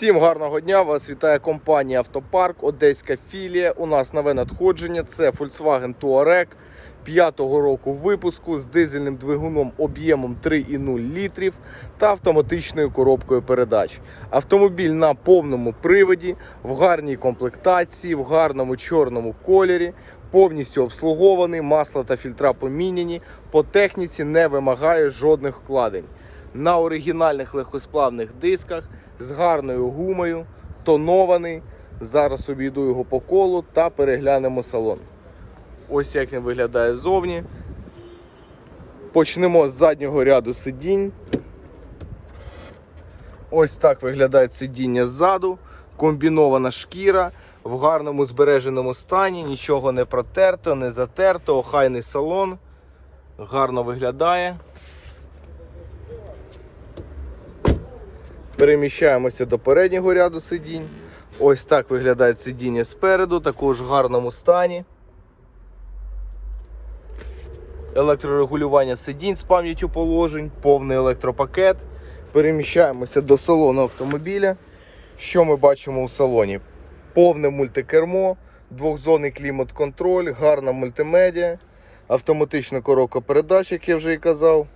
Всім гарного дня! Вас вітає компанія Автопарк, Одеська філія. У нас нове надходження. Це Volkswagen Touareg 5-го року випуску з дизельним двигуном об'ємом 3,0 літрів та автоматичною коробкою передач. Автомобіль на повному приводі, в гарній комплектації, в гарному чорному кольорі. Повністю обслугований, масла та фільтра поміняні. По техніці не вимагає жодних вкладень на оригінальних легкосплавних дисках з гарною гумою, тонований. Зараз обійду його по колу та переглянемо салон. Ось як він виглядає ззовні. Почнемо з заднього ряду сидінь. Ось так виглядає сидіння ззаду. Комбінована шкіра в гарному збереженому стані, нічого не протерто, не затерто, охайний салон. Гарно виглядає. Переміщаємося до переднього ряду сидінь. Ось так виглядає сидіння спереду, також в гарному стані. Електрорегулювання сидінь з пам'яттю положень, повний електропакет. Переміщаємося до салону автомобіля. Що ми бачимо у салоні? Повне мультикермо, двохзонний клімат-контроль, гарна мультимедіа, автоматична коробка передач, як я вже і казав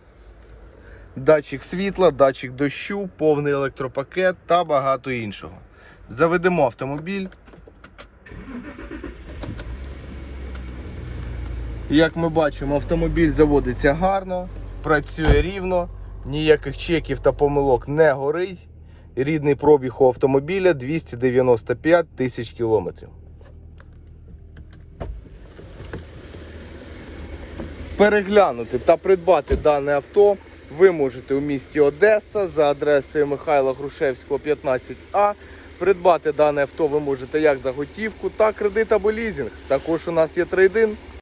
датчик світла, датчик дощу, повний електропакет та багато іншого. Заведемо автомобіль. Як ми бачимо, автомобіль заводиться гарно, працює рівно, ніяких чеків та помилок не горить. Рідний пробіг у автомобіля 295 тисяч кілометрів. Переглянути та придбати дане авто ви можете у місті Одеса за адресою Михайла Грушевського 15А. Придбати дане авто ви можете як за готівку, так кредит або лізинг. Також у нас є трейдин.